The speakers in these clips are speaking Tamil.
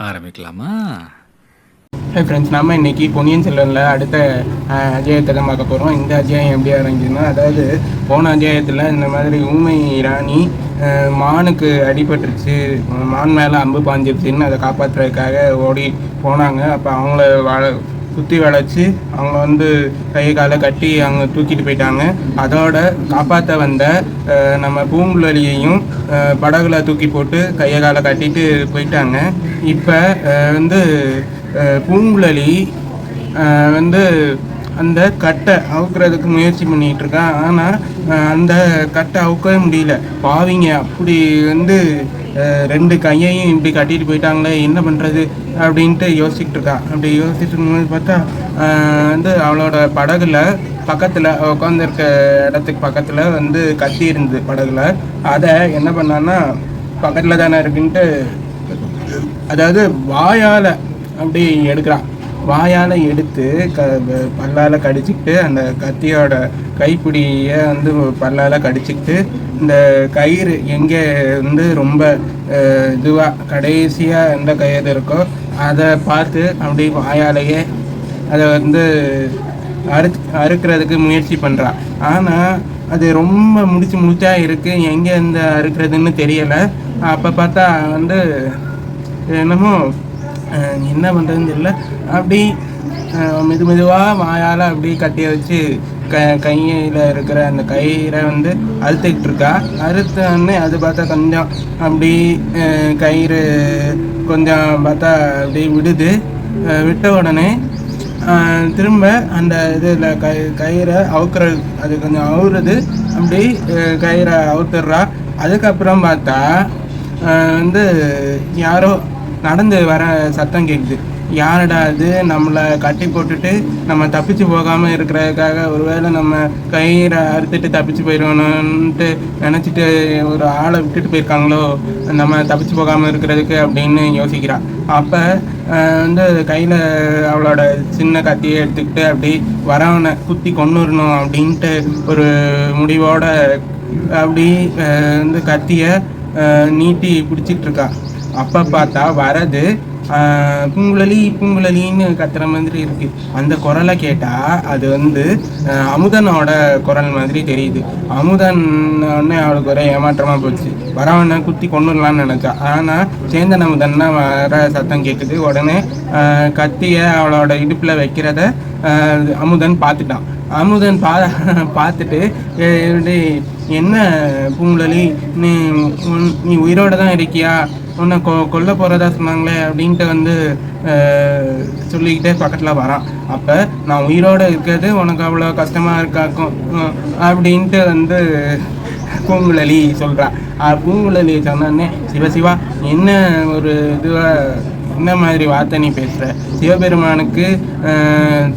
ஆரம்பிக்கலாமா? ஹே ஃப்ரெண்ட்ஸ் நம்ம இன்னைக்கு பொன்னியின் செல்வனில் அடுத்த அஹ், அத்தியாயத்தை தான் பார்க்க போகிறோம் இந்த அத்தியாயம் எப்படி ஆரம்பிக்குதுன்னா அதாவது போன அத்தியாயத்தில் இந்த மாதிரி ஊமை ராணி மானுக்கு அடிபட்டுருச்சு. மான் மேலே அம்பு பாஞ்சிருச்சுன்னு அதை காப்பாற்றுறதுக்காக ஓடி போனாங்க. அப்போ அவங்கள வாழ சுற்றி வளைச்சி அவங்க வந்து கை காலை கட்டி அவங்க தூக்கிட்டு போயிட்டாங்க. அதோட காப்பாற்ற வந்த நம்ம பூங்குழலியையும் படகுல தூக்கி போட்டு கையை காலை கட்டிட்டு போயிட்டாங்க. இப்போ வந்து பூங்குழலி வந்து அந்த கட்டை அவுக்கிறதுக்கு முயற்சி பண்ணிகிட்டு இருக்கான் ஆனால் அந்த கட்டை அவுக்கவே முடியல. பாவிங்க அப்படி வந்து ரெண்டு கையையும் இப்படி கட்டிட்டு போயிட்டாங்களே என்ன பண்ணுறது அப்படின்ட்டு யோசிச்சுட்டு இருக்கா அப்படி யோசிச்சுட்டு இருக்கும்போது பார்த்தா வந்து அவளோட படகுல பக்கத்தில் உட்காந்துருக்க இடத்துக்கு பக்கத்தில் வந்து கத்தி இருந்தது படகுல. அதை என்ன பண்ணான்னா பக்கத்தில் தானே இருக்குன்ட்டு அதாவது வாயால் அப்படி எடுக்கிறான் வாயால் எடுத்து க பல்லால் கடிச்சிக்கிட்டு அந்த கத்தியோட கைப்பிடியை வந்து பல்லால் கடிச்சிக்கிட்டு இந்த கயிறு எங்கே வந்து ரொம்ப இதுவாக கடைசியாக எந்த கயிறு இருக்கோ அதை பார்த்து அப்படி வாயாலேயே அதை வந்து அறு அறுக்கிறதுக்கு முயற்சி பண்ணுறான் ஆனால் அது ரொம்ப முடிச்சு முடிச்சா இருக்குது எங்கே இந்த அறுக்கிறதுன்னு தெரியலை. அப்போ பார்த்தா வந்து என்னமோ என்ன பண்ணுறதுன்னு தெரியல. அப்படி மெது மெதுவாக வாயால் அப்படி கட்டி வச்சு க கையில் இருக்கிற அந்த கயிறை வந்து அழுத்திக்கிட்டு இருக்கா அறுத்தோடனே அது பார்த்தா கொஞ்சம் அப்படி கயிறு கொஞ்சம் பார்த்தா அப்படி விடுது. விட்ட உடனே திரும்ப அந்த இதில் கை கயிறை அவுக்குற அது கொஞ்சம் அவுறது. அப்படி கயிறை அவுத்துடுறா. அதுக்கப்புறம் பார்த்தா வந்து யாரோ நடந்து வர சத்தம் கேட்குது. யாரடா அது நம்மளை கட்டி போட்டுட்டு நம்ம தப்பிச்சு போகாமல் இருக்கிறதுக்காக ஒருவேளை நம்ம கயிறை அறுத்துட்டு தப்பிச்சு போயிடணும்ன்ட்டு நினச்சிட்டு ஒரு ஆளை விட்டுட்டு போயிருக்காங்களோ? நம்ம தப்பிச்சு போகாமல் இருக்கிறதுக்கு அப்படின்னு யோசிக்கிறான் அப்போ வந்து கையில் அவளோட சின்ன கத்தியை எடுத்துக்கிட்டு அப்படி வரவனை குத்தி கொண்டுடணும் அப்படின்ட்டு ஒரு முடிவோட அப்படி வந்து கத்தியை நீட்டி பிடிச்சிட்டு இருக்கா. அப்போ பார்த்தா வரது பூங்குழலி பூங்குழலின்னு கத்துற மாதிரி இருக்கு. அந்த குரலை கேட்டா அது வந்து அமுதனோட குரல் மாதிரி தெரியுது. அமுதன் உடனே அவளுக்கு ஒரே ஏமாற்றமா போச்சு. வரவனை குத்தி கொண்டுடலாம்னு நினைச்சா. ஆனா சேந்தன் அமுதன் வர சத்தம் கேட்குது உடனே கத்திய அவளோட இடுப்புல வைக்கிறத அமுதன் பார்த்துட்டான் அமுதன் பா பார்த்துட்டு என்ன பூங்குழலி? நீ உன்- நீ உயிரோட தான் இருக்கியா? உன்னை கொ கொல்ல போகிறதா சொன்னாங்களே அப்படின்ட்டு வந்து சொல்லிக்கிட்டே பக்கத்தில் வரான் அப்போ நான் உயிரோடு இருக்கிறது உனக்கு அவ்வளோ கஷ்டமாக இருக்காக்கும் அப்படின்ட்டு வந்து பூங்குழலி சொல்கிறான் பூங்குழலி சொன்னோடனே சிவசிவா என்ன ஒரு இதுவாக இந்த மாதிரி வார்த்தை நீ பேசுகிற சிவபெருமானுக்கு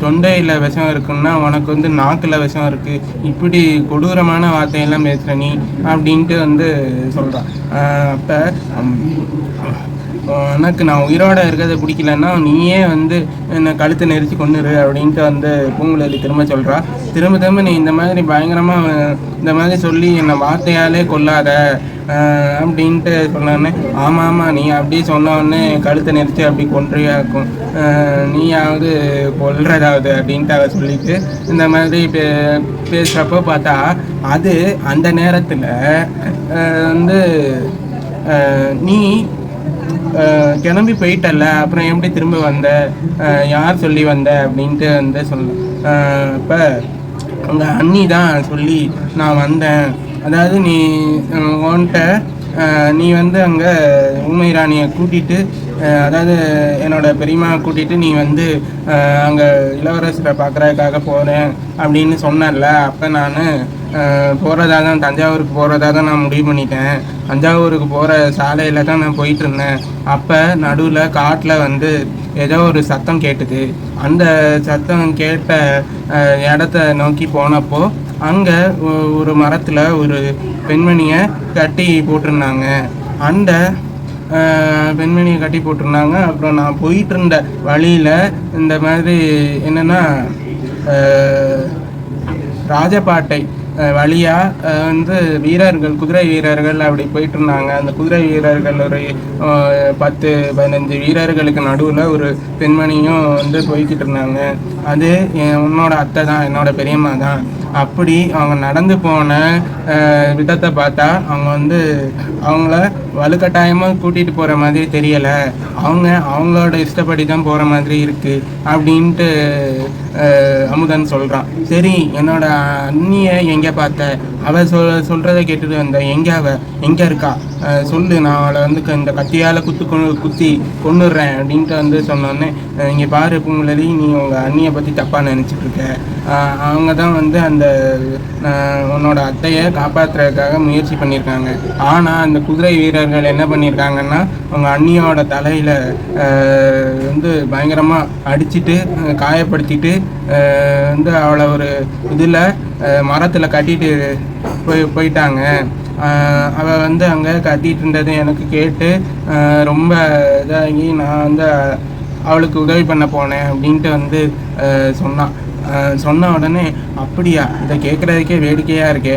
தொண்டையில் விஷம் இருக்குன்னா உனக்கு வந்து நாக்கில் விஷம் இருக்குது இப்படி கொடூரமான வார்த்தையெல்லாம் பேசுகிற நீ அப்படின்ட்டு வந்து சொல்கிறான் அப்போ உனக்கு நான் உயிரோட இருக்கிறத பிடிக்கலன்னா நீயே வந்து என்னை கழுத்தை நெரிச்சு கொண்டுரு அப்படின்ட்டு வந்து பூங்குழலி திரும்ப சொல்கிறா திரும்ப திரும்ப நீ இந்த மாதிரி பயங்கரமாக இந்த மாதிரி சொல்லி என்னை வார்த்தையாலே கொல்லாத அப்படின்ட்டு சொன்னோடனே ஆமாம் ஆமாம் நீ அப்படியே சொன்னோடனே கழுத்தை நெரிச்சு அப்படி கொன்றையாக்கும் நீயாவது கொல்றதாவது அப்படின்ட்டு அவ சொல்லிட்டு இந்த மாதிரி பே பேசுகிறப்போ பார்த்தா அது அந்த நேரத்தில் வந்து நீ கிளம்பி போயிட்டல்ல. அப்புறம் எப்படி திரும்ப வந்த? யார் சொல்லி வந்த? அப்படின்ட்டு வந்து சொல் இப்போ உங்க அண்ணி தான் சொல்லி நான் வந்தேன். அதாவது நீ உன்கிட்ட நீ வந்து அங்கே ஊமை ராணியை கூட்டிட்டு அதாவது என்னோட பெரியம்மா கூட்டிட்டு நீ வந்து அங்கே இளவரசரை பார்க்குறதுக்காக போகிறேன் அப்படின்னு சொன்னல அப்போ நான் போகிறதா தான் தஞ்சாவூருக்கு போகிறதா தான் நான் முடிவு பண்ணிட்டேன். தஞ்சாவூருக்கு போகிற சாலையில் தான் நான் போயிட்டு இருந்தேன் அப்போ நடுவில் காட்டில் வந்து ஏதோ ஒரு சத்தம் கேட்டுது. அந்த சத்தம் கேட்ட இடத்த நோக்கி போனப்போ அங்கே ஒரு மரத்தில் ஒரு பெண்மணியை கட்டி போட்டிருந்தாங்க. அந்த பெண்மணியை கட்டி போட்டிருந்தாங்க. அப்புறம் நான் போயிட்டு இருந்த வழியில் இந்த மாதிரி என்னென்னா ராஜபாட்டை வழியாக வந்து வீரர்கள் குதிரை வீரர்கள் அப்படி போயிட்டு இருந்தாங்க. அந்த குதிரை வீரர்கள் ஒரு பத்து பதினஞ்சு வீரர்களுக்கு நடுவில் ஒரு பெண்மணியும் வந்து போய்கிட்டு இருந்தாங்க. அது என் உன்னோட அத்தை தான் என்னோட பெரியம்மா தான் அப்படி அவங்க நடந்து போன விதத்தை பார்த்தா அவங்க வந்து அவங்கள வலுக்கட்டாயமாக கூட்டிகிட்டு போகிற மாதிரி தெரியலை. அவங்க அவங்களோட இஷ்டப்படி தான் போகிற மாதிரி இருக்குது அப்படின்ட்டு அமுதன் சொல்கிறான் சரி என்னோட அண்ணியை எங்கே பார்த்த? அவள் சொல் சொல்கிறத கேட்டுட்டு வந்தேன் எங்கே அவள் எங்கே இருக்கா? சொல்லு நான் அவளை வந்து க- இந்த கத்தியால் குத்து கொண்டு குத்தி கொண்டுடுறேன் அப்படின்ட்டு வந்து சொன்னோன்னே இங்கே பாரு பூங்குழலி நீ உங்கள் அண்ணியை பற்றி தப்பாக நினச்சிட்டு இருக்க. அவங்க தான் வந்து அந்த அஹ், உன்னோட அத்தையை காப்பாற்றுறதுக்காக முயற்சி பண்ணியிருக்காங்க. ஆனால் அந்த குதிரை வீரர்கள் என்ன பண்ணியிருக்காங்கன்னா அவங்க அண்ணியோட தலையில் வந்து பயங்கரமாக அடிச்சுட்டு காயப்படுத்திட்டு வந்து அவளை ஒரு இதில் மரத்தில் கட்டிட்டு போய் போயிட்டாங்க. அவள் வந்து அங்கே கத்திட்டு இருந்தது எனக்கு கேட்டு ரொம்ப இதாகி நான் வந்து அவளுக்கு உதவி பண்ண போனேன் அப்படின்ட்டு வந்து சொன்னான். சொன்ன உடனே அப்படியா? இதை கேட்குறதுக்கே வேடிக்கையாக இருக்கே.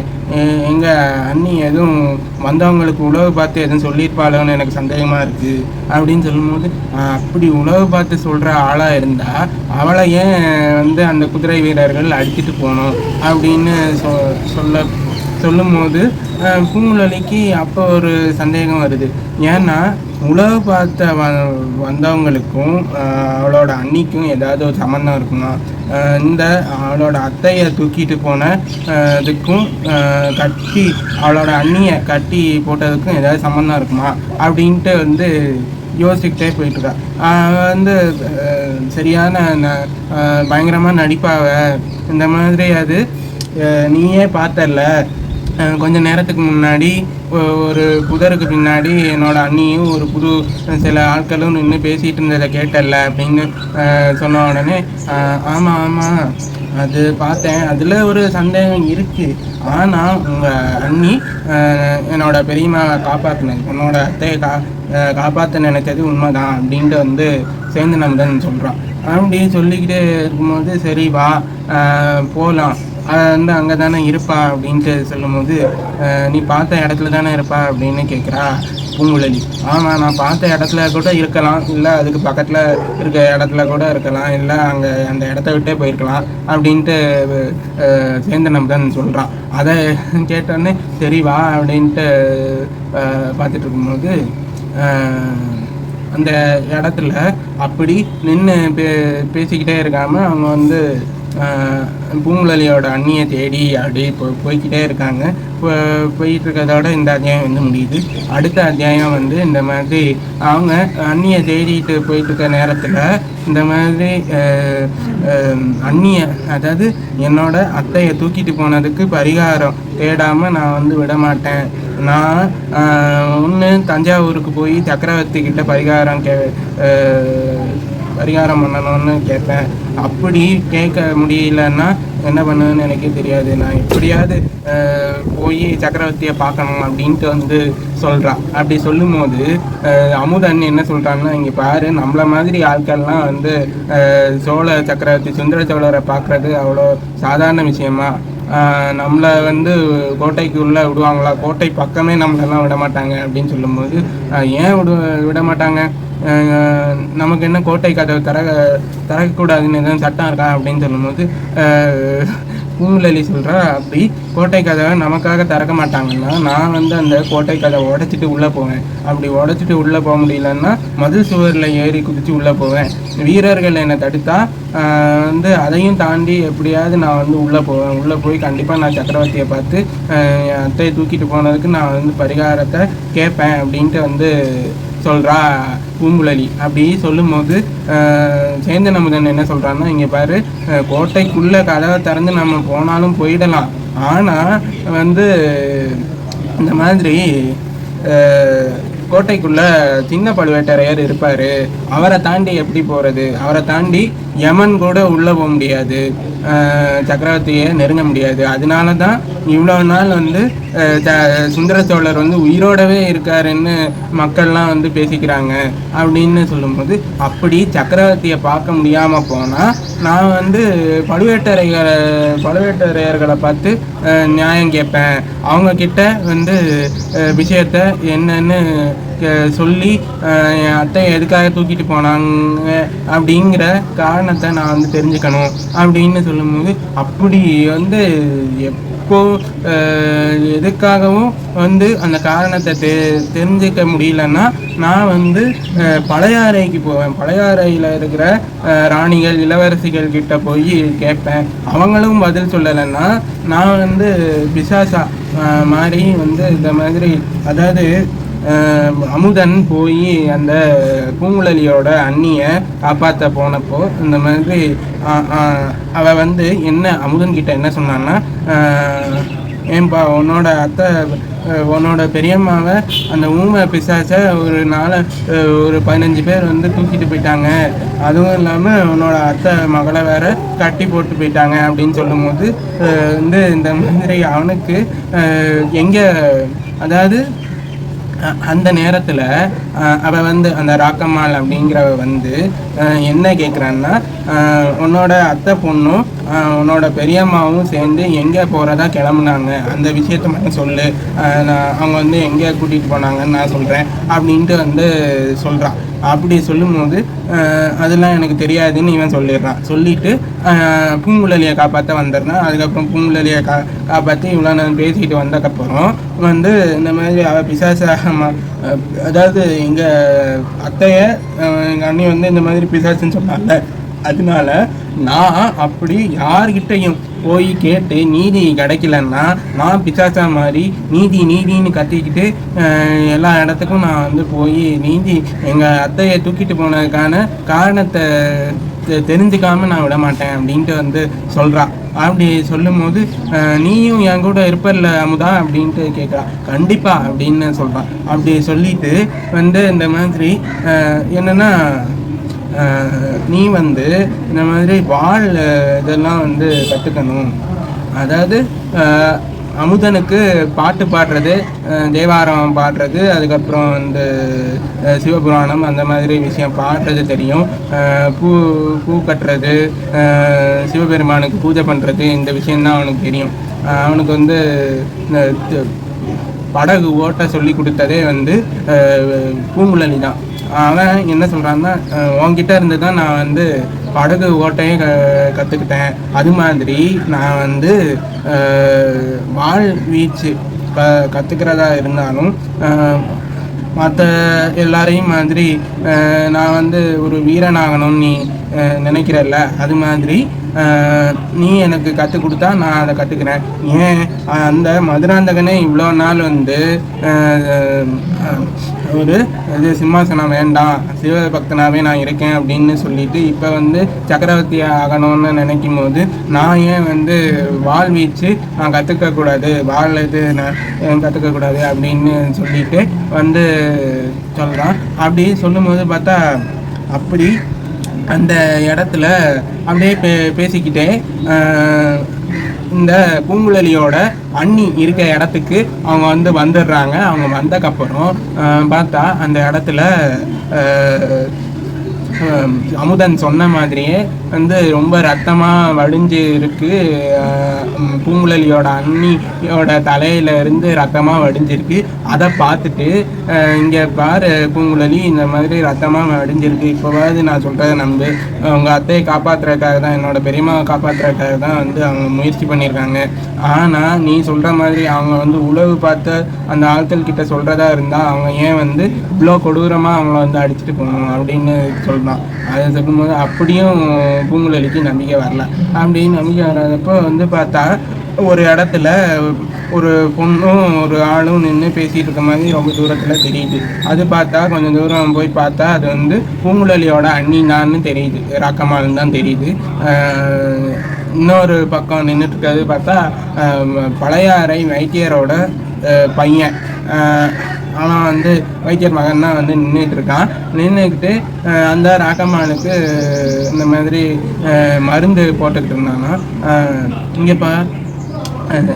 எங்கள் அண்ணி எதுவும் வந்தவங்களுக்கு உழவு பார்த்து எதுவும் சொல்லியிருப்பாளோன்னு எனக்கு சந்தேகமாக இருக்குது அப்படின்னு சொல்லும்போது அப்படி உழவு பார்த்து சொல்கிற ஆளாக இருந்தால் அவளை ஏன் வந்து அந்த குதிரை வீரர்கள் அடிச்சிட்டு போகணும்? அப்படின்னு சொ சொல்ல சொல்லும்போது போது பூங்குழலிக்கு அப்போ ஒரு சந்தேகம் வருது. ஏன்னா உழவு பார்த்த வ வந்தவங்களுக்கும் அவளோட அண்ணிக்கும் ஏதாவது ஒரு சம்மந்தம் இருக்குமா? இந்த அவளோட அத்தையை தூக்கிட்டு போன இதுக்கும் கட்டி அவளோட அண்ணியை கட்டி போட்டதுக்கும் ஏதாவது சம்மந்தம் இருக்குமா? அப்படின்ட்டு வந்து யோசிக்கிட்டே போயிட்டுருக்கா அவள் வந்து சரியான ந- நடிப்பாவ. இந்த மாதிரி அது நீயே பார்த்தல கொஞ்ச நேரத்துக்கு முன்னாடி ஒரு புதருக்கு பின்னாடி என்னோட அண்ணியும் ஒரு புது சில ஆட்களும் நின்று பேசிகிட்டு இருந்ததை கேட்டல்ல அப்படின்னு சொன்ன உடனே ஆமாம் ஆமாம் அது பார்த்தேன். அதில் ஒரு சந்தேகம் இருக்குது ஆனால் உங்கள் அண்ணி என்னோட பெரியம்மாவை காப்பாற்றினது உன்னோட அத்தையை கா காப்பாற்ற நினைச்சது உண்மைதான் அப்படின்ட்டு வந்து சேர்ந்து நம்புதன் சொல்கிறான் அப்படி சொல்லிக்கிட்டே இருக்கும்போது சரி வா போகலாம் வந்து அங்கே தானே இருப்பா அப்படின்ட்டு சொல்லும்போது நீ பார்த்த இடத்துல தானே இருப்பா அப்படின்னு கேட்குறா பூங்குழலி. ஆமாம் நான் பார்த்த இடத்துல கூட இருக்கலாம். இல்லை அதுக்கு பக்கத்தில் இருக்க இடத்துல கூட இருக்கலாம். இல்லை அங்கே அந்த இடத்த விட்டே போயிருக்கலாம் அப்படின்ட்டு அஹ், சேந்தன் தான் சொல்கிறான் அதை கேட்டோடனே சரி வா அப்படின்ட்டு பார்த்துட்டு இருக்கும்போது அந்த இடத்துல அப்படி நின்று பே பேசிக்கிட்டே இருக்காமல் அவங்க வந்து பூங்குழலியோட அண்ணியை தேடி அப்படி போ போய்கிட்டே இருக்காங்க. போ போயிட்டு இருக்கிறதோட இந்த அத்தியாயம் வந்து முடியுது. அடுத்த அத்தியாயம் வந்து இந்த மாதிரி அவங்க அண்ணியை தேடிட்டு போயிட்டு இருக்க நேரத்தில் இந்த மாதிரி அண்ணியை அதாவது என்னோட அத்தையை தூக்கிட்டு போனதுக்கு பரிகாரம் தேடாமல் நான் வந்து விட மாட்டேன் நான் ஒன்று தஞ்சாவூருக்கு போய் சக்கரவர்த்தி கிட்ட பரிகாரம் கே பரிகாரம் பண்ணணும்னு கேட்பேன் அப்படி கேட்க முடியலன்னா என்ன பண்ணுவேன்னு எனக்கே தெரியாது. நான் எப்படியாவது போய் சக்கரவர்த்தியை பார்க்கணும் அப்படின்ட்டு வந்து சொல்கிறான் அப்படி சொல்லும்போது ஆஹ், அமுதன் என்ன சொல்கிறான்னா இங்கே பாரு நம்மள மாதிரி ஆட்கள்லாம் வந்து சோழ சக்கரவர்த்தி சுந்தர சோழரை பார்க்குறது அவ்வளோ சாதாரண விஷயமா? நம்மளை வந்து கோட்டைக்குள்ளே விடுவாங்களா? கோட்டை பக்கமே நம்மளெல்லாம் விட மாட்டாங்க அப்படின்னு சொல்லும்போது ஏன் விடு விட மாட்டாங்க நமக்கு என்ன கோட்டை கதவு தர திறக்கக்கூடாதுன்னு எதுவும் சட்டம் இருக்கா அப்படின்னு சொல்லும்போது பூங்குழலி சொல்கிறா அப்படி கோட்டை கதவை நமக்காக திறக்க மாட்டாங்கன்னா நான் வந்து அந்த கோட்டை கதை உடைச்சிட்டு உள்ளே போவேன். அப்படி உடைச்சிட்டு உள்ளே போக முடியலன்னா மதில் சுவரில் ஏறி குதித்து உள்ளே போவேன். வீரர்கள் என்னை தடுத்தா வந்து அதையும் தாண்டி எப்படியாவது நான் வந்து உள்ளே போவேன். உள்ளே போய் கண்டிப்பாக நான் சக்கரவர்த்தியை பார்த்து என் அத்தையை தூக்கிட்டு போனதுக்கு நான் வந்து பரிகாரத்தை கேட்பேன் அப்படின்ட்டு வந்து சொல்கிறா பூங்குழலி அப்படி சொல்லும்போது ஆஹ் சேந்தன் அமுதன் என்ன சொல்கிறான்னா இங்கே பாரு கோட்டைக்குள்ளே கதவை திறந்து நம்ம போனாலும் போயிடலாம். ஆனால் வந்து இந்த மாதிரி கோட்டைக்குள்ள சின்ன பழுவேட்டரையர் இருப்பார். அவரை தாண்டி எப்படி போகிறது அவரை தாண்டி யமன் கூட உள்ளே போக முடியாது. சக்கரவர்த்தியை நெருங்க முடியாது. அதனால தான் இவ்வளோ நாள் வந்து சுந்தர சோழர் வந்து உயிரோடவே இருக்காருன்னு மக்கள்லாம் வந்து பேசிக்கிறாங்க அப்படின்னு சொல்லும்போது அப்படி சக்கரவர்த்தியை பார்க்க முடியாமல் போனால் நான் வந்து பழுவேட்டரையரை பழுவேட்டரையர்களை பார்த்து நியாயம் கேட்பேன். அவங்கக்கிட்ட வந்து விஷயத்த என்னன்னு சொல்லி என் அத்தை எதுக்காக தூக்கிட்டு போனாங்க அப்படிங்கிற காரணத்தை நான் வந்து தெரிஞ்சுக்கணும் அப்படின்னு சொல்லும்போது அப்படி வந்து எப்போ எதுக்காகவும் வந்து அந்த காரணத்தை தெ தெரிஞ்சுக்க முடியலன்னா நான் வந்து பழையாறைக்கு போவேன். பழையாறையில் இருக்கிற அஹ், ராணிகள் இளவரசிகள் கிட்ட போய் கேட்பேன். அவங்களும் பதில் சொல்லலைன்னா நான் வந்து பிசாசா மாதிரி வந்து இந்த மாதிரி அதாவது அமுதன் போய் அந்த பூங்குழலியோட அண்ணியை காப்பாற்ற போனப்போ இந்த மாதிரி அவள் அவ வந்து என்ன அமுதன் கிட்ட என்ன சொன்னான்னா ஏன்பா உன்னோட அத்தை உன்னோட பெரியம்மாவை அந்த ஊமை பிசாசை ஒரு நாளை ஒரு பதினஞ்சு பேர் வந்து தூக்கிட்டு போயிட்டாங்க. அதுவும் இல்லாமல் உன்னோட அத்தை மகளை வேற கட்டி போட்டு போயிட்டாங்க அப்படின்னு சொல்லும்போது வந்து இந்த மாதிரி அவனுக்கு எங்கே அதாவது அந்த நேரத்தில் அவள் வந்து அந்த ராக்கம்மாள் அப்படிங்கிறவ வந்து என்ன கேட்குறான்னா உன்னோட அத்தை பொண்ணும் உன்னோட பெரியம்மாவும் சேர்ந்து எங்கே போகிறதா கிளம்புனாங்க. அந்த விஷயத்த மட்டும் சொல்லு. நான் அவங்க வந்து எங்கே கூட்டிகிட்டு போனாங்கன்னு நான் சொல்கிறேன் அப்படின்ட்டு வந்து சொல்கிறான் அப்படி சொல்லும்போது அதெல்லாம் எனக்கு தெரியாதுன்னு இவன் சொல்லிடுறான். சொல்லிவிட்டு பூங்குழலியை காப்பாற்ற வந்துடுறான் அதுக்கப்புறம் பூங்குழலியை கா காப்பாற்றி இவ்வளோ நான் பேசிக்கிட்டு வந்ததுக்கப்புறம் வந்து இந்த மாதிரி அவ பிசாசாக அதாவது எங்கள் அத்தைய எங்கள் அண்ணி வந்து இந்த மாதிரி பிசாசுன்னு சொன்னாங்க. அதனால நான் அப்படி யார்கிட்டையும் போய் கேட்டு நீதி கிடைக்கலன்னா நான் பிசாசா மாதிரி நீதி நீதின்னு கத்திக்கிட்டு எல்லா இடத்துக்கும் நான் வந்து போய் நீதி எங்கள் அத்தையை தூக்கிட்டு போனதுக்கான காரணத்தை தெரிஞ்சுக்காமல் தெரிஞ்சுக்காம நான் விட மாட்டேன் அப்படின்ட்டு வந்து சொல்கிறான் அப்படி சொல்லும்போது நீயும் என் கூட இருப்பர்ல அமுதா? அப்படின்ட்டு கேட்குறான் கண்டிப்பாக அப்படின்னு சொல்கிறான் அப்படி சொல்லிட்டு வந்து இந்த மாதிரி என்னென்னா நீ வந்து இந்த மாதிரி வாழ் இதெல்லாம் வந்து கற்றுக்கணும் அதாவது அமுதனுக்கு பாட்டு பாடுறது தேவாரம் பாடுறது அதுக்கப்புறம் வந்து சிவபுராணம் அந்த மாதிரி விஷயம் பாடுறது தெரியும். பூ பூ கட்டுறது சிவபெருமானுக்கு பூஜை பண்ணுறது இந்த விஷயந்தான் அவனுக்கு தெரியும். அவனுக்கு வந்து படகு ஓட்ட சொல்லி கொடுத்ததே வந்து பூங்குழலி தான் அவன் என்ன சொல்கிறான்னா உன்கிட்ட இருந்து தான் நான் வந்து படகு ஓட்டையே க கற்றுக்கிட்டேன் அது மாதிரி நான் வந்து அஹ், வாள் வீச்சு க கற்றுக்கிறதா இருந்தாலும் மற்ற எல்லாரையும் மாதிரி நான் வந்து ஒரு வீரனாகணும்னு நீ நினைக்கிறல்ல. அது மாதிரி நீ எனக்கு கற்றுக் கொடுத்தா நான் அதை கற்றுக்கிறேன் ஏன்? அந்த மதுராந்தகனே இவ்வளோ நாள் வந்து ஒரு இது சிம்மாசனம் வேண்டாம் சிவபக்தனாகவே நான் இருக்கேன் அப்படின்னு சொல்லிட்டு இப்போ வந்து சக்கரவர்த்தி ஆகணும்னு நினைக்கும் போது நான் ஏன் வந்து வாள் வீச்சு நான் கற்றுக்கக்கூடாது வாள் இது நான் கற்றுக்கக்கூடாது அப்படின்னு சொல்லிட்டு வந்து சொல்கிறான் அப்படி சொல்லும்போது பார்த்தா அப்படி அந்த இடத்துல அப்படியே பே பேசிக்கிட்டே இந்த பூங்குழலியோட அண்ணி இருக்க இடத்துக்கு அவங்க வந்து வந்துடுறாங்க. அவங்க வந்தக்கப்புறம் பார்த்தா அந்த இடத்துல அமுதன் சொன்ன மாதிரியே வந்து ரொம்ப ரத்தமாக வடிஞ்சு இருக்கு. பூங்குழலியோட அண்ணியோட தலையில இருந்து ரத்தமாக வடிஞ்சிருக்கு. அதை பார்த்துட்டு இங்கே பாரு பூங்குழலி இந்த மாதிரி ரத்தமாக வடிஞ்சிருக்கு. இப்போவாது நான் சொல்கிறத நம்பு. உங்கள் அத்தையை காப்பாற்றுறதுக்காக தான் என்னோட பெரியம்மாவை காப்பாற்றுறதுக்காக தான் வந்து அவங்க முயற்சி பண்ணியிருக்காங்க. ஆனால் நீ சொல்கிற மாதிரி அவங்க வந்து உழவு பார்த்த அந்த ஆட்கள் கிட்ட சொல்கிறதா இருந்தால் அவங்க ஏன் வந்து இவ்வளோ கொடூரமாக அவங்கள வந்து அடிச்சுட்டு போகணும் அப்படின்னு சொல் சொல்கிறான் அதை சொல்லும்போது அப்படியும் பூங்குழலிக்கு நம்பிக்கை வரல. அப்படின்னு நம்பிக்கை வராதப்போ வந்து பார்த்தா ஒரு இடத்துல ஒரு பொண்ணும் ஒரு ஆளும் நின்று பேசிட்டு இருக்க மாதிரி ரொம்ப தூரத்தில் தெரியுது. அது பார்த்தா கொஞ்சம் தூரம் போய் பார்த்தா அது வந்து பூங்குழலியோட அண்ணி தெரியுது. ராக்கம்மாள் தான் தெரியுது. இன்னொரு பக்கம் நின்றுட்டு இருக்கிறது பார்த்தா பழையாறை வைத்தியரோட பையன். ஆனால் வந்து வைத்தியர் மகன் தான் வந்து நின்றுட்டு இருக்கான் நின்றுக்கிட்டு அந்த ராக்கம்மானுக்கு இந்த மாதிரி மருந்து போட்டுக்கிட்டு இருந்தானா. இங்கே இப்போ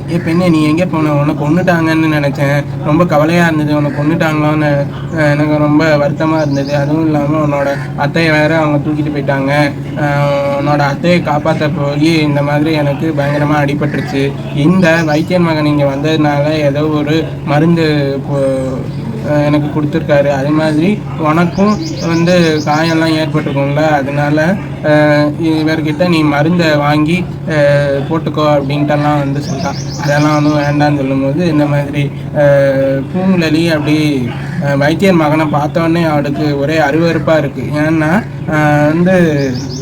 இப்போ என்ன நீ எங்கே போன? உன்னை கொண்டுட்டாங்கன்னு நினச்சேன். ரொம்ப கவலையாக இருந்தது. உன்னை கொண்டுட்டாங்களான்னு எனக்கு ரொம்ப வருத்தமாக இருந்தது. அதுவும் இல்லாமல் உன்னோட அத்தையை வேற அவங்க தூக்கிட்டு போயிட்டாங்க. உன்னோட அத்தையை காப்பாற்ற போய் இந்த மாதிரி எனக்கு பயங்கரமாக அடிபட்டுருச்சு. இந்த வைத்தியன் மகன் இங்கே வந்ததுனால ஏதோ ஒரு மருந்து போ- எனக்கு கொடுத்துருக்காரு. அதே மாதிரி உனக்கும் வந்து காயம்லாம் ஏற்பட்டிருக்கும்ல அதனால இவர்கிட்ட நீ மருந்தை வாங்கி போட்டுக்கோ அப்படின்ட்டுலாம் வந்து சொல்லிட்டான் அதெல்லாம் ஒன்றும் வேண்டாம்னு சொல்லும்போது இந்த மாதிரி பூங்குழலி அப்படி வைத்தியர் மகனை பார்த்தோன்னே அவளுக்கு ஒரே அருவருப்பாக இருக்குது ஏன்னா வந்து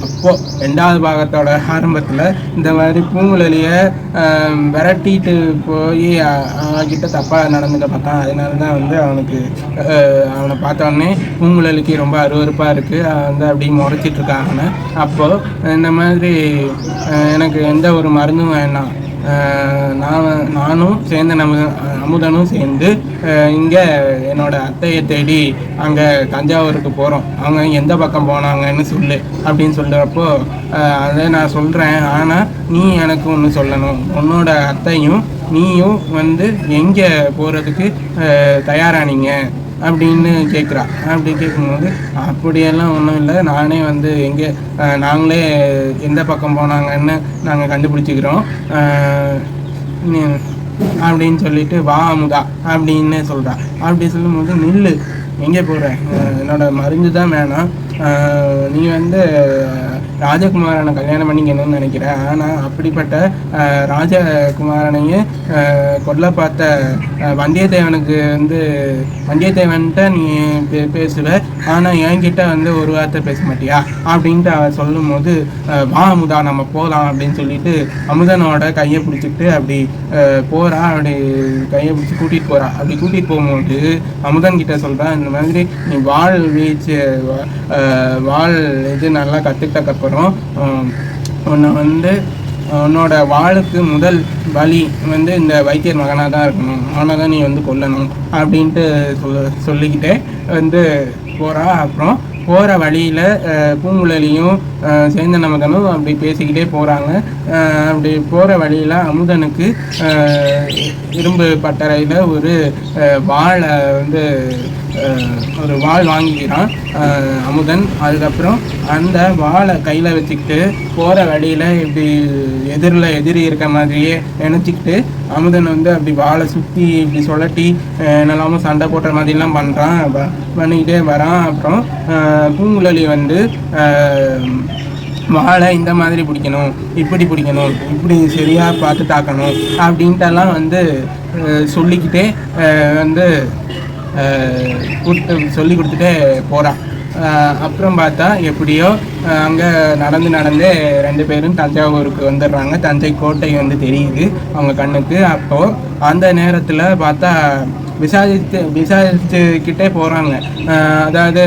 அப்போது ரெண்டாவது பாகத்தோட ஆரம்பத்தில் இந்த மாதிரி பூங்குழலியை விரட்டிட்டு போய் அவன்கிட்ட தப்பாக நடந்துக்க பார்த்தான் அதனால தான் வந்து அவனுக்கு அவனை பார்த்தோன்னே பூங்குழலிக்கு ரொம்ப அருவருப்பாக இருக்குது வந்து அப்படி முறைச்சிட்டு இருக்காங்க அப்போது இந்த மாதிரி எனக்கு எந்த ஒரு மருந்தும் வேண்டாம். நான் நானும் சேர்ந்து நம்ம அமுதனும் சேர்ந்து இங்கே என்னோட அத்தையை தேடி அங்கே தஞ்சாவூருக்கு போகிறோம் அவங்க எந்த பக்கம் போனாங்கன்னு சொல்லு அப்படின்னு சொல்கிறப்போ அதை நான் சொல்கிறேன் ஆனால் நீ எனக்கு ஒன்று சொல்லணும். உன்னோட அத்தையும் நீயும் வந்து எங்கே போகிறதுக்கு தயாரானீங்க அப்படின்னு கேட்குறா அப்படி கேட்கும்போது அப்படியெல்லாம் ஒன்றும் இல்லை. நானே வந்து எங்கே நாங்களே எந்த பக்கம் போனாங்கன்னு நாங்கள் கண்டுபிடிச்சிக்கிறோம். அப்படின்னு சொல்லிட்டு வா அமுதா அப்படின்னு சொல்கிறா அப்படி சொல்லும்போது நில்லு. எங்கே போகிற என்னோட மருந்து தான் வேணாம். நீ வந்து ராஜகுமாரனை கல்யாணம் பண்ணிக்கணும்னு நினைக்கிறேன். ஆனால் அப்படிப்பட்ட அஹ், ராஜகுமாரனையும் அஹ், கொல்ல பார்த்த வந்தியத்தேவனுக்கு வந்து வந்தியத்தேவன்கிட்ட நீ பே- பேசுவ. ஆனால் என்கிட்ட வந்து ஒரு வார்த்தை பேச மாட்டியா? அப்படின்ட்டு அவ சொல்லும்போது வா அமுதா நம்ம போகலாம் அப்படின்னு சொல்லிட்டு அமுதனோட கையை பிடிச்சிக்கிட்டு அப்படி போகிறா அப்படி கையை பிடிச்சி கூட்டிகிட்டு போகிறா அப்படி கூட்டிகிட்டு போகும்போது அமுதன் கிட்ட சொல்கிறேன் இந்த மாதிரி நீ வாழ் வீச்சு வாழ் இது நல்லா கற்றுக்கிட்ட போகிறோம் உன்னை வந்து உன்னோட வாளுக்கு முதல் பலி வந்து இந்த வைத்தியர் மகனாக தான் இருக்கணும். அவனை தான் நீ வந்து கொல்லணும் அப்படின்ட்டு சொல் சொல்லிக்கிட்டே வந்து போகிறா அப்புறம் போகிற வழியில் பூங்குழலியும் அஹ், சேந்தன் அப்படி பேசிக்கிட்டே போகிறாங்க அப்படி போகிற வழியில் அமுதனுக்கு இரும்பு பட்டறையில் ஒரு வாழை வந்து ஒரு வாள் வாங்கிக்கிறான். அமுதன். அதுக்கப்புறம் அந்த வாளை கையில் வச்சுக்கிட்டு போகிற வழியில் இப்படி எதிரில் எதிரி இருக்க மாதிரியே நினச்சிக்கிட்டு அமுதன் வந்து அப்படி வாளை சுற்றி இப்படி சுழட்டி அஹ், என்னெல்லாமோ சண்டை போடுற மாதிரிலாம் பண்ணுறான் பண்ணிக்கிட்டே வரான். அப்புறம் பூங்குழலி வந்து வாழை இந்த மாதிரி பிடிக்கணும் இப்படி பிடிக்கணும் இப்படி சரியாக பார்த்து தாக்கணும் அப்படின்ட்டெல்லாம் வந்து சொல்லிக்கிட்டே வந்து கூட்டு சொல்லி கொடுத்துட்டே போகிறான் அப்புறம் பார்த்தா எப்படியோ அங்கே நடந்து நடந்து ரெண்டு பேரும் தஞ்சாவூருக்கு வந்துடுறாங்க. தஞ்சை கோட்டை வந்து தெரியுது அவங்க கண்ணுக்கு. அப்போது அந்த நேரத்தில் பார்த்தா விசாரித்து விசாரிச்சுக்கிட்டே போகிறாங்க அதாவது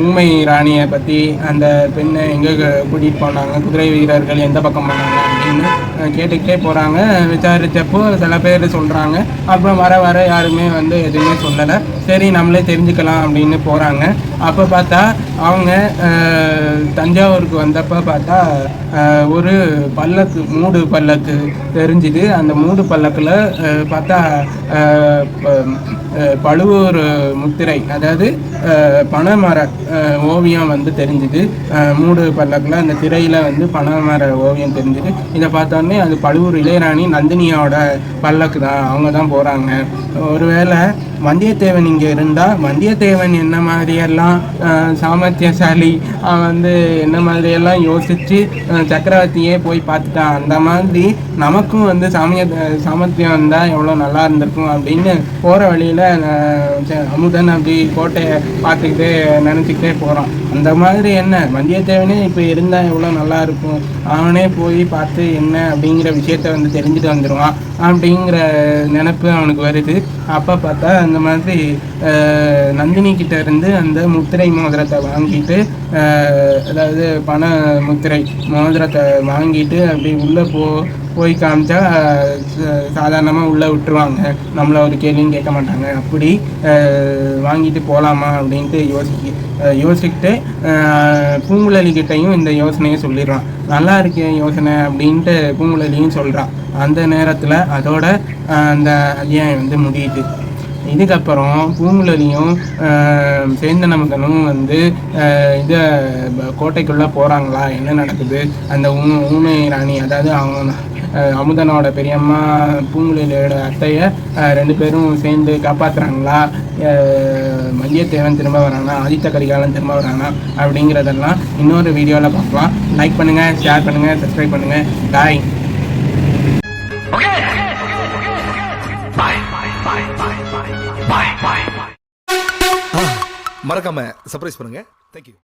உண்மை ராணியை பற்றி அந்த பெண்ணை எங்கே கூட்டிகிட்டு போனாங்க? குதிரை வீரர்கள் எந்த பக்கம் போனாங்க? அப்படின்னு கேட்டுக்கிட்டே போகிறாங்க விசாரித்தப்போ சில பேர் சொல்கிறாங்க அப்புறம் வர வர யாருமே வந்து எதுவுமே சொல்லலை. சரி நம்மளே தெரிஞ்சுக்கலாம் அப்படின்னு போகிறாங்க அப்போ பார்த்தா அவங்க தஞ்சாவூருக்கு வந்தப்போ பார்த்தா ஒரு பல்லக்கு மூடு பல்லக்கு தெரிஞ்சுது. அந்த மூடு பல்லக்கில் பார்த்தா ப- பழுவூர் முத்திரை அதாவது பனைமர ஓவியம் வந்து தெரிஞ்சுது. மூடு பல்லக்கில் அந்த திரையில் வந்து பனைமர ஓவியம் தெரிஞ்சுது. இதை பார்த்தோன்னே அது பழுவூர் இளையராணி நந்தினியோட பல்லக்கு தான் அவங்க தான் போகிறாங்க ஒருவேளை வந்தியத்தேவன் இங்கே இருந்தால் வந்தியத்தேவன் என்ன மாதிரியெல்லாம் சாமர்த்தியசாலி அவன் வந்து என்ன மாதிரியெல்லாம் யோசித்து சக்கரவர்த்தியே போய் பார்த்துட்டான் அந்த மாதிரி நமக்கும் வந்து சாமிய சாமர்த்தியம் வந்தால் எவ்வளோ நல்லா இருந்திருக்கும் அப்படின்னு போகிற வழியில் அமுதன் அப்படி கோட்டையை பார்த்துக்கிட்டே நினச்சிக்கிட்டே போகிறான் அந்த மாதிரி என்ன? வந்தியத்தேவனே இப்போ இருந்தால் எவ்வளோ நல்லா இருக்கும். அவனே போய் பார்த்து என்ன அப்படிங்கிற விஷயத்த வந்து தெரிஞ்சுட்டு வந்துடுவான் அப்படிங்கிற நினப்பு அவனுக்கு வருது. அப்போ பார்த்தா அந்த மாதிரி நந்தினி கிட்ட இருந்து அந்த முத்திரை மோதிரத்தை வாங்கிட்டு அஹ், அதாவது பண முத்திரை மோதிரத்தை வாங்கிட்டு அப்படி உள்ளே போ போய் காமிச்சா சாதாரணமாக உள்ளே விட்டுருவாங்க. நம்மளை ஒரு கேள்வியும் கேட்க மாட்டாங்க. அப்படி வாங்கிட்டு போகலாமா அப்படின்ட்டு யோசிக்க அஹ், யோசிச்சுட்டு பூங்குழலி இந்த யோசனையை சொல்லிடுறான். நல்லா இருக்கே யோசனை அப்படின்ட்டு பூங்குழலியும் சொல்கிறான் அந்த நேரத்தில் அதோட அந்த அத்தியாயம் வந்து முடியுது. இதுக்கப்புறம் பூங்குழலியும் ஆஹ், சேந்தன் அமுதனும் வந்து இதை கோட்டைக்குள்ளே போகிறாங்களா என்ன நடக்குது? அந்த ஊ- ஊமை ராணி அதாவது அவங்க அமுதனோட பெரியம்மா பூங்குழலியோட அத்தையை ரெண்டு பேரும் சேர்ந்து காப்பாற்றுறாங்களா மல்லியத்தேவன் திரும்ப வரானா? ஆதித்த கரிகாலன் திரும்ப வரானா? அப்படிங்கிறதெல்லாம் இன்னொரு வீடியோவில் பார்க்கலாம். லைக் பண்ணுங்கள் ஷேர் பண்ணுங்கள் சப்ஸ்கிரைப் பண்ணுங்கள் பாய் மறக்காம சர்ப்ரைஸ் பண்ணுங்க. தேங்க்யூ